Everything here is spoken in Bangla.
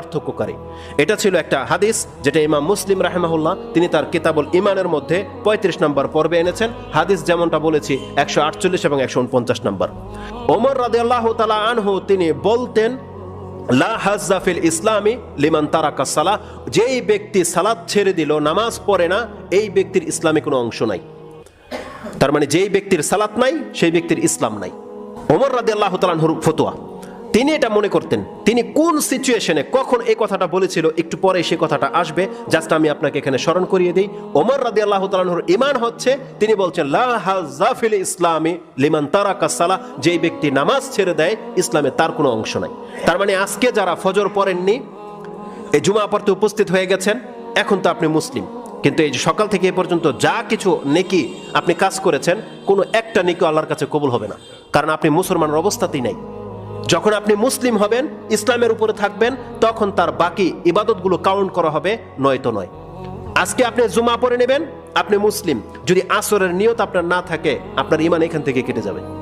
পার্থক্যকারী। এটা ছিল একটা হাদিস যেটা ইমাম মুসলিম রাহেমাহুল্লাহ, তিনি তার কিতাবুল ইমানের মধ্যে পঁয়ত্রিশ নম্বর পর্বে এনেছেন। হাদিস যেমনটা বলেছি, একশো আটচল্লিশ এবং একশো উনপঞ্চাশ নম্বর। ওমর রাদে তালা আনহু, তিনি বলতেন, লা হাজ্জা ফিল ইসলামী লিমান তারাকা সালাহ। যেই ব্যক্তি সালাদ ছেড়ে দিল, নামাজ পড়ে না, এই ব্যক্তির ইসলামে কোনো অংশ নাই। তার মানে যেই ব্যক্তির সালাত নাই, সেই ব্যক্তির ইসলাম নাই। ওমর রাদি আল্লাহ তালাহুর ফতোয়া। তিনি এটা মনে করতেন, তিনি কোন সিচুয়েশনে কখন এই কথাটা বলেছিল, একটু পরে সে কথাটা আসবে। জাস্ট আমি আপনাকে এখানে স্মরণ করিয়ে দিই। ওমর রাদি আল্লাহ তালাহুর ইমান হচ্ছে, তিনি বলছেন, লা হাজাফিল ইসলামী লিমান তারাকা সালাহ। যেই ব্যক্তি নামাজ ছেড়ে দেয়, ইসলামে তার কোনো অংশ নাই। তার মানে আজকে যারা ফজর পড়েননি, এই জুমা পড়তে উপস্থিত হয়ে গেছেন, এখন তো আপনি মুসলিম। কিন্তু এই যে সকাল থেকে এ পর্যন্ত যা কিছু নেকি আপনি কাজ করেছেন, কোনো একটা নেকি আল্লাহর কাছে কবুল হবে না। কারণ আপনি মুসলমানের অবস্থাতেই নাই। যখন আপনি মুসলিম হবেন, ইসলামের উপরে থাকবেন, তখন তার বাকি ইবাদতগুলো কাউন্ট করা হবে নয়তো নয়। আজকে আপনি জুমা পরে নেবেন, আপনি মুসলিম। যদি আসরের নিয়ত আপনার না থাকে, আপনার ইমান এখান থেকে কেটে যাবে।